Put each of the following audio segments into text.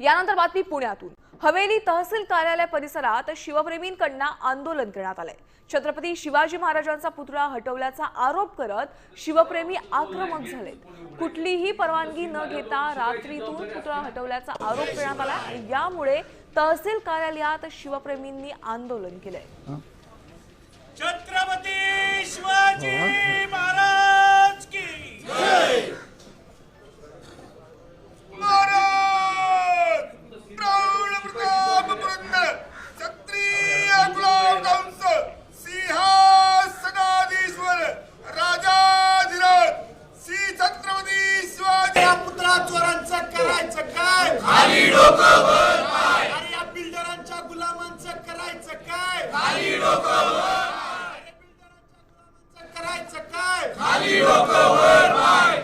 यानंतर बातमी पुण्यातून. हवेली तहसील कार्यालय परिसरात शिवप्रेमींकडनं आंदोलन करण्यात आलंय. छत्रपती शिवाजी महाराजांचा पुतळा हटवल्याचा आरोप करत शिवप्रेमी आक्रमक झालेत. कुठलीही परवानगी न घेता रात्रीतून पुतळा हटवल्याचा आरोप करण्यात आला आणि यामुळे तहसील कार्यालयात शिवप्रेमींनी आंदोलन केलंय. चोरांचं करायचं काय? खाली डोकं वर अरे या बिल्डरांच्या गुलामांचं करायचं काय? खाली डोकं वर करायचं काय? खाली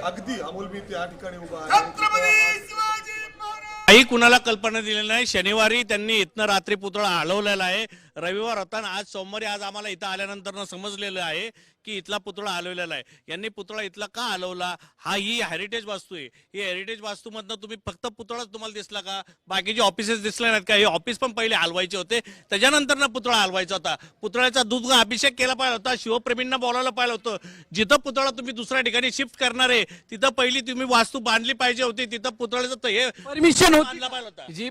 अगदी अमोल मी त्या ठिकाणी उभा आहे. छत्रपती शिवाजी महाराज! काही कुणाला कल्पना दिलेली नाही. शनिवारी त्यांनी इथनं रात्री पुतळा हलवलेला आहे. रविवार होता आणि आज सोमवारी आज आम्हाला इथं आल्यानंतर समजलेलं आहे की इथला पुतळा हलवलेला आहे. यांनी पुतळा इथला का हलवला? हा ही हेरिटेज वास्तू आहे. ही हेरिटेज वास्तूमधनं तुम्ही फक्त पुतळाच तुम्हाला दिसला का? बाकीचे ऑफिसेस दिसले नाहीत का? हे ऑफिस पण पहिले हलवायचे होते. त्याच्यानंतर ना पुतळा हलवायचा होता. पुतळ्याचा दूध अभिषेक केला पाहिजे होता. शिवप्रेमींना बोलावलं पाहिजे होतं. जिथं पुतळा तुम्ही दुसऱ्या ठिकाणी शिफ्ट करणार आहे तिथं पहिली तुम्ही वास्तू बांधली पाहिजे होती. तिथं पुतळ्याचं त- हे परमिशन होता. जी